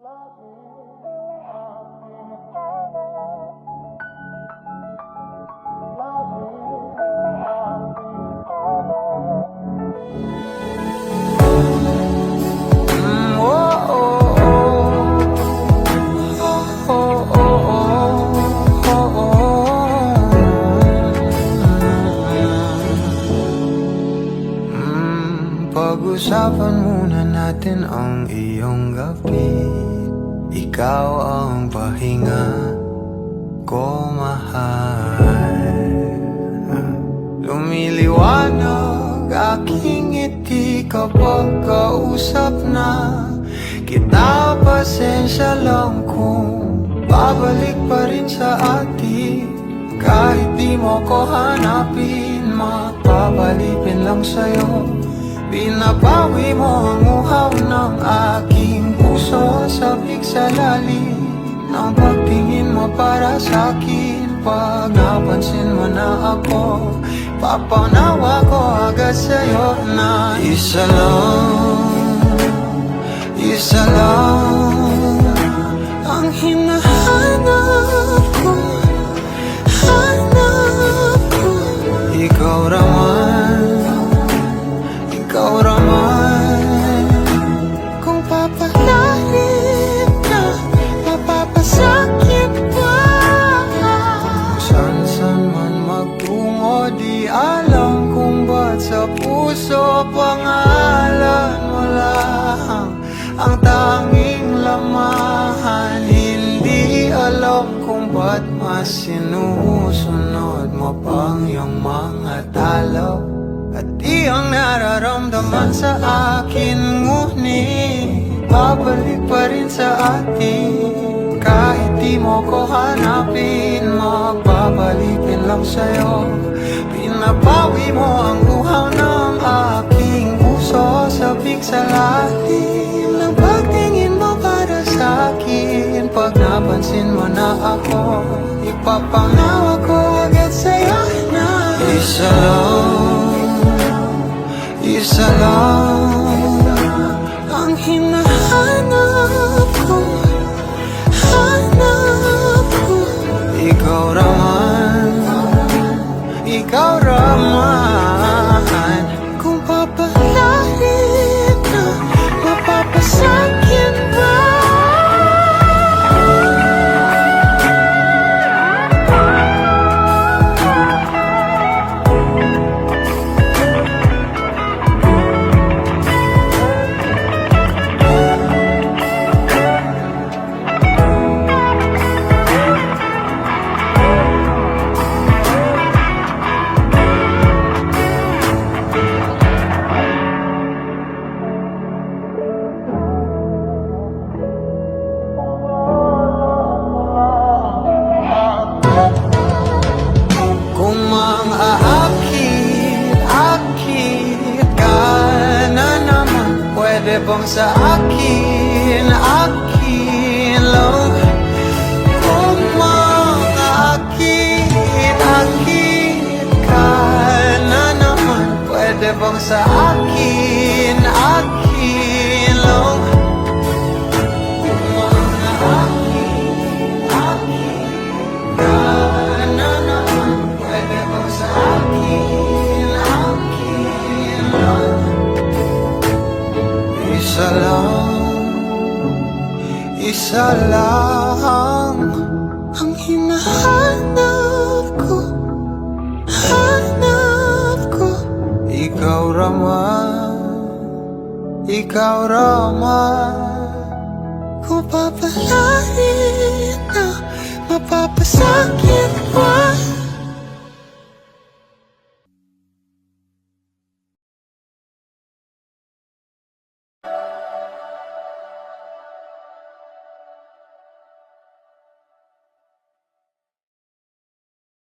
Pag-usapan muna natin ang iyong gabi Ikaw ang pahinga ko mahal. Lumiliwanag aking ngiti kapag kausap na Kita. Pasensya lang kung babalik pa rin sa atin. Kahit di mo ko hanapin, mapabalipin lang sa'yo. Binabawi mo ang uhaw ng Sabik sa lalim ng pagtingin mo para sa akin. Pag napansin mo na ako Papanawa ko agad sa'yo na Isa lang Isa lang mas sinusunod mo pang iyong mga talo? At ang nararamdaman sa akin Ngunit babalik pa rin sa atin. Kahit di mo ko hanapin Magbabalikin lang sa'yo. Pinapawi mo ang uhaw ng aking puso Sabik sa lalim ng pagtingin mo para sa akin Pag napansin mo na ako Ipapanawa ko agad sa'yo na Isa lang Isa lang. Ang hinahanap ko Hanap ko. Ikaw raman Ikaw raman bang sa akin, akin lang Kung mang aakit, akit ka na naman Pwede bang sa akin, Isa lang Ang hinahanap ko. Hanap ko. Ikaw raman Ikaw raman Kung papalarin na Mapapasakin